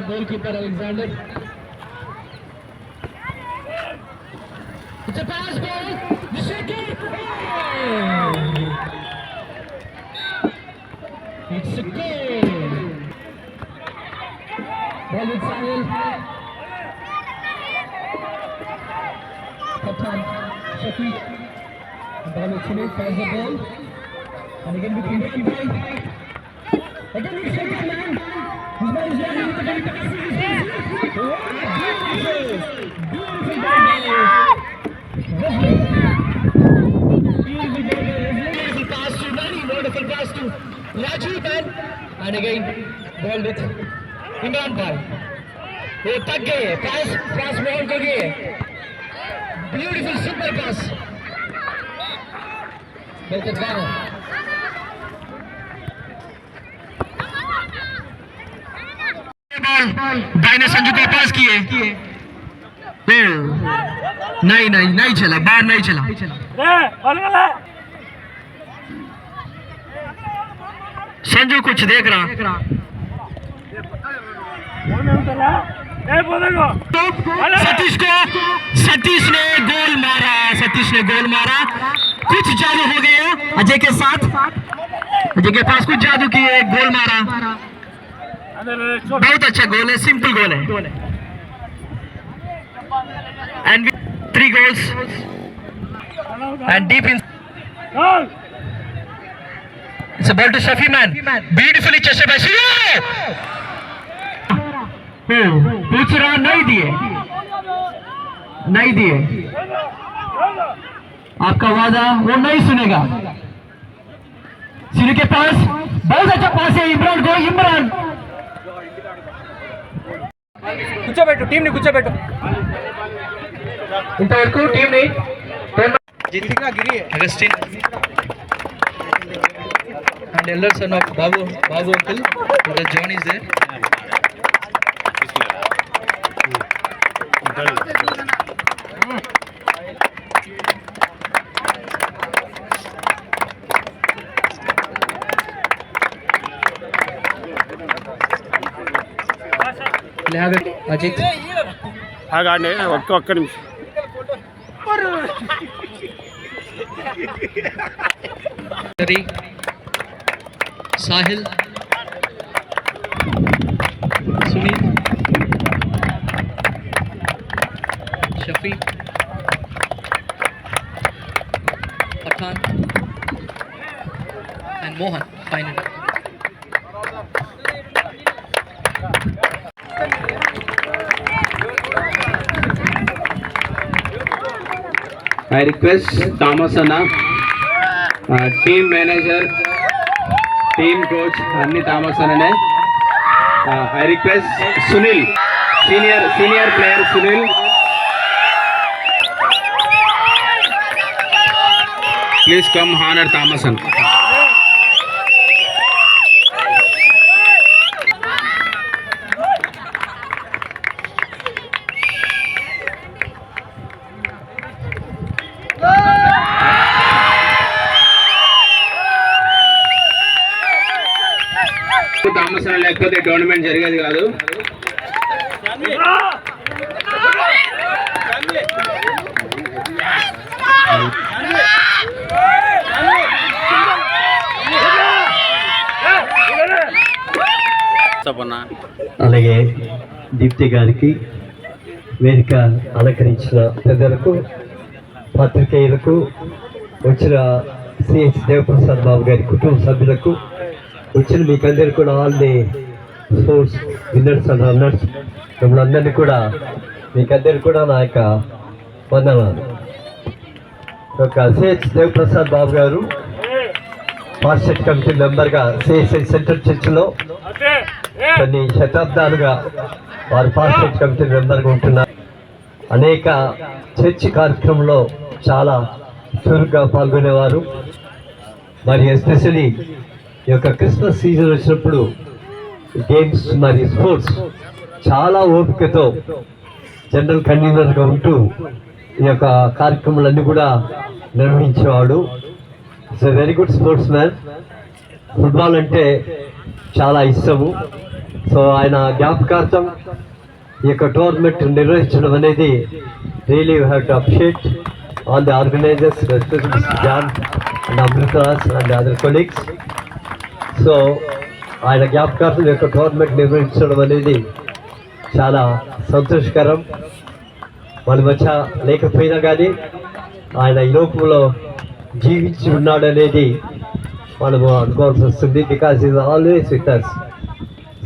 by goalkeeper Alexander. It's a pass ball. Second. Oh! It's a goal. Ball with Sahil. Kaptan Shafiq. And ball with Sunil. Pass the ball. And again with Imran Bhai. Again with Shafiq Raju Khan and again ball with Imran Khan. وہ تک گئے پاس پاس بال کو گئے بیوٹیفل سپر پاس بلکہ गानो ball दाहिने संजू को पास किए नहीं नहीं नहीं चला बाहर नहीं चला संजू कुछ देख रहा सतीश को सतीश ने गोल मारा सतीश ने गोल मारा कुछ जादू हो गया अजय के साथ अजय के पास कुछ जादू किए गोल मारा بہت اچھا گول ہے سمپل گول ہے۔ اینڈ تھری گولس اینڈ ڈیپ ان It's a ball to Shafi man. Beautifully پوچھ رہا نہیں دیے نہیں دیے آپ کا وعدہ وہ نہیں سنے گا سیری کے پاس بہت اچھا پاس ہے عمران گو عمران కూర్చోబెట్టు టీం ని కూర్చోబెట్టు. ఇంతవరకు టీం ని Augustine. And elder son of Babu Babu uncle John is there ساحل۔ سنی۔ شفی موہن I request Thomas Anna, uh, team manager, team coach, Anni Thomas Anna. Uh, I request Sunil, senior senior player Sunil. Please come honor Thomas Anna. లేకపోతే tournament జరిగేది కాదు. అలాగే దీప్తి గారికి వేదిక అలంకరించిన పెద్దలకు పాత్రికేయులకు వచ్చిన CH Devaprasad Babu గారి కుటుంబ సభ్యులకు వచ్చిన మీకందరికీ కూడా all the sports winners and runners మిమ్మల్ని అందరినీ కూడా మీకందరికీ కూడా నా యొక్క వందనాలు. ఒక సిహెచ్ దేవప్రసాద్ బాబు గారు పార్షెట్ కమిటీ మెంబర్గా సిఎస్ఐ సెంట్రల్ చర్చిలో కొన్ని శతాబ్దాలుగా వారు పార్షెట్ కమిటీ మెంబర్గా ఉంటున్నారు. అనేక చర్చి కార్యక్రమంలో చాలా చురుగ్గా పాల్గొనేవారు. మరి ఎస్పెషలీ ఈ యొక్క క్రిస్మస్ సీజన్ వచ్చినప్పుడు గేమ్స్ మరి స్పోర్ట్స్ చాలా ఓపికతో జనరల్ కన్వీనర్గా ఉంటూ ఈ యొక్క కార్యక్రమాలన్నీ కూడా నిర్వహించేవాడు. It's a very good sportsman football అంటే చాలా ఇష్టము. సో ఆయన జ్ఞాపకార్థం ఈ యొక్క టోర్నమెంట్ నిర్వహించడం అనేది really you have to appreciate on the organisers John and Amritraj and other colleagues so ఆయన జ్ఞాపకార్థం యొక్క గవర్నమెంట్ నిర్వహించడం అనేది చాలా సంతోషకరం. మన మధ్య లేకపోయినా కానీ ఆయన ఈ లోకంలో జీవించి ఉన్నాడు అనేది మనము అనుకోవాల్సి వస్తుంది. Because is always with us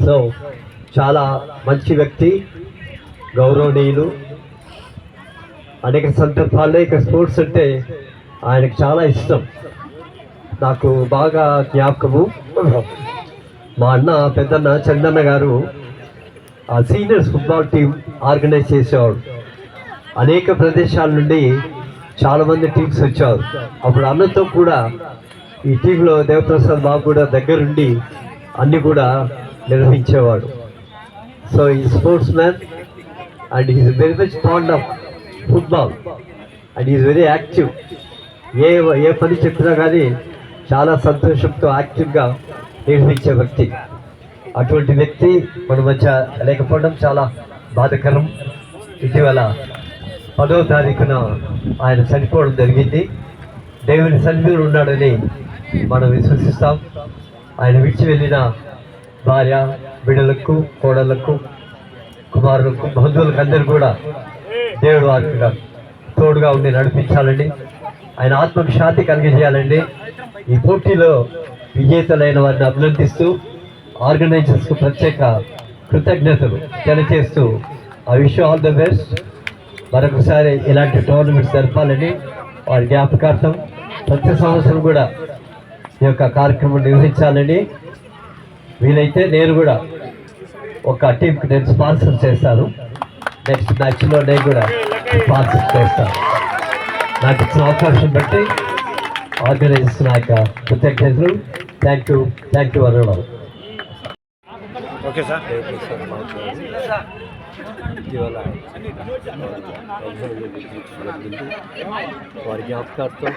so చాలా మంచి వ్యక్తి గౌరవనీయులు. అనేక సందర్భాల్లో ఇక స్పోర్ట్స్ అంటే ఆయనకు చాలా ఇష్టం. నాకు బాగా జ్ఞాపకము. మా అన్న పెద్దన్న చందన్న గారు ఆ సీనియర్స్ ఫుట్బాల్ టీం ఆర్గనైజ్ చేసేవాడు అనేక ప్రదేశాల నుండి చాలామంది టీమ్స్ వచ్చారు. అప్పుడు అన్నతో కూడా ఈ టీంలో దేవప్రసాద్ బాబు కూడా దగ్గరుండి అన్నీ కూడా నిర్వహించేవాడు. సో ఈ sportsman and is very much fond of football and is very active ఏ ఏ పని చెప్పినా కానీ చాలా సంతోషంతో యాక్టివ్గా నిర్మించే వ్యక్తి. అటువంటి వ్యక్తి మన మధ్య లేకపోవడం చాలా బాధకరం. ఇటీవల పదో తారీఖున ఆయన చనిపోవడం జరిగింది. దేవుని సన్నిధిలో ఉన్నాడని మనం విశ్వసిస్తాం. ఆయన విడిచి వెళ్ళిన భార్య బిడ్డలకు కోడళ్ళకు కుమారులకు బంధువులకు అందరూ కూడా దేవుడు వారికి తోడుగా ఉండి నడిపించాలండి. ఆయన ఆత్మకు శాంతి కలిగజేయాలండి. ఈ పోటీలో విజేతలైన వారిని అభినందిస్తూ ఆర్గనైజర్స్కు ప్రత్యేక కృతజ్ఞతలు తెలియజేస్తూ I wish all the best. మరొకసారి ఇలాంటి టోర్నమెంట్స్ జరపాలని వారి జ్ఞాపకార్థం ప్రతి సంవత్సరం కూడా ఈ యొక్క కార్యక్రమం నిర్వహించాలని వీలైతే నేను కూడా ఒక టీంకి నేను స్పాన్సర్ చేస్తాను. నెక్స్ట్ మ్యాచ్లో నేను కూడా స్పాన్సర్ చేస్తాను. నాకు ఇచ్చిన అవకాశం బట్టి ఆర్గనైజర్స్ నా యొక్క కృతజ్ఞతలు thank you thank you Arun okay sir. ఇటీవల జరిగింది వారి జ్ఞాపకార్థం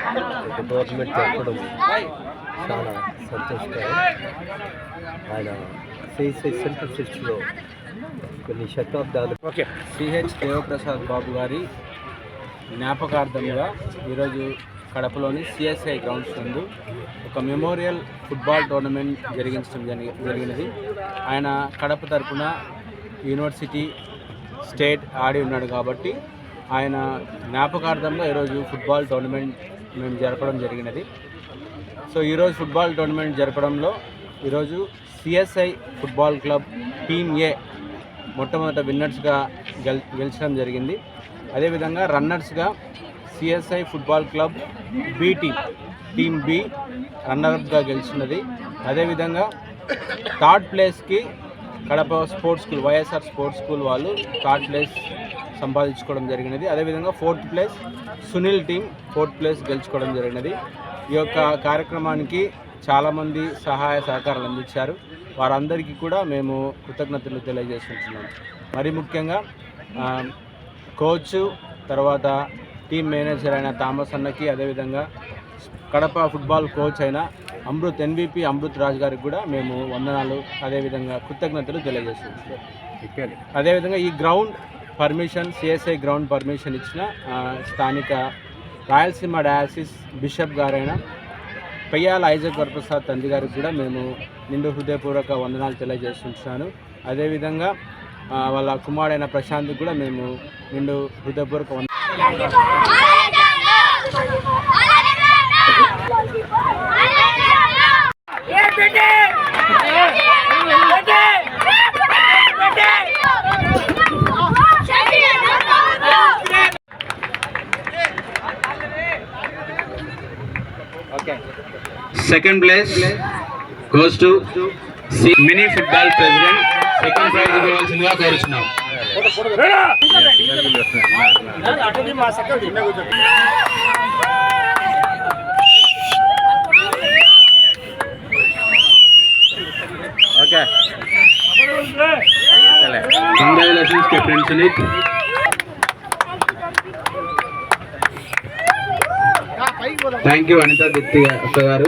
ఒక గవర్నమెంట్ జరపడం చాలా సంతోషకరం. ఆయన సిఐసిఐ సెంట్రల్ చర్చిలో కొన్ని శతాబ్దాలు ఓకే. సిహెచ్ దేవప్రసాద్ బాబు గారి జ్ఞాపకార్థంగా ఈరోజు కడపలోని సిఎస్ఐ గ్రౌండ్స్ నందు ఒక మెమోరియల్ ఫుట్బాల్ టోర్నమెంట్ జరిగించడం జరిగి జరిగినది. ఆయన కడప తరపున యూనివర్సిటీ స్టేట్ ఆడి ఉన్నాడు కాబట్టి ఆయన జ్ఞాపకార్థంగా ఈరోజు ఫుట్బాల్ టోర్నమెంట్ మేము జరపడం జరిగినది. సో ఈరోజు ఫుట్బాల్ టోర్నమెంట్ జరపడంలో ఈరోజు CSI football club team A మొట్టమొదట విన్నర్స్గా గెల్ గెలిచడం జరిగింది. అదేవిధంగా రన్నర్స్గా CSI football club B team team B రన్నర్గా గెలిచినది అదేవిధంగా థర్డ్ ప్లేస్కి Kadapa sports school YSR sports school వాళ్ళు థర్డ్ ప్లేస్ సంపాదించుకోవడం జరిగినది. అదేవిధంగా fourth place Sunil team fourth place గెలుచుకోవడం జరిగినది. ఈ యొక్క కార్యక్రమానికి చాలామంది సహాయ సహకారాలు అందించారు. వారందరికీ కూడా మేము కృతజ్ఞతలు తెలియజేసుకుంటున్నాం. మరి ముఖ్యంగా కోచ్ తర్వాత టీమ్ మేనేజర్ అయిన థామస్ అన్నకి అదేవిధంగా కడప ఫుట్బాల్ కోచ్ అయిన అమృత్ ఎన్విపి అమృత్ రాజ్ గారికి కూడా మేము వందనాలు అదేవిధంగా కృతజ్ఞతలు తెలియజేస్తున్నాం. అదేవిధంగా ఈ ground permission CSI ground permission ఇచ్చిన స్థానిక రాయలసీమ డయాసిస్ బిషప్ గారైన పెయ్యాల ఐజక్ వరప్రసాద్ తండ్రి గారికి కూడా మేము నిండు హృదయపూర్వక వందనాలు తెలియజేస్తున్నాను. అదేవిధంగా వాళ్ళ కుమారుడైన ప్రశాంత్కి కూడా మేము నిండు హృదయపూర్వక second place goes to mini football president second prize ఇవ్వాల్సిందిగా కోరుచున్నాం okay. Congratulations captain Suneeth thank you Anitha దిత్తి అక్క గారు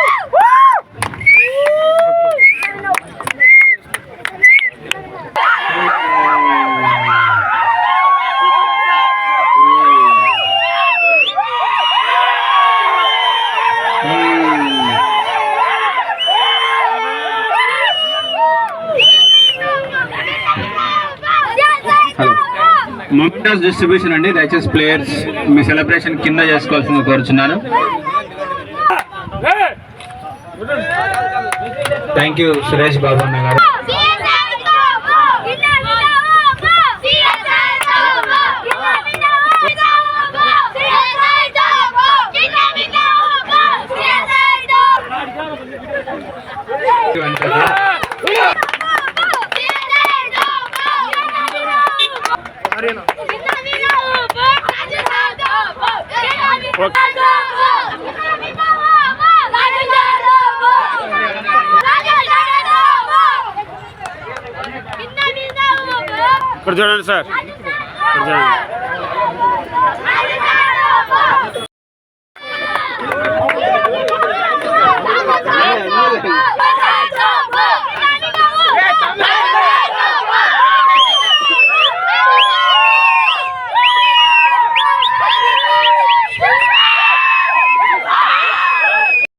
మొమెంటస్ డిస్ట్రిబ్యూషన్ అండి. దయచేసి ప్లేయర్స్ మీ సెలబ్రేషన్ కింద చేసుకోవాల్సింది కోరుచున్నాను. థ్యాంక్ యూ సురేష్ బాబు అన్న గారు. ఇక్కడ చూడండి సార్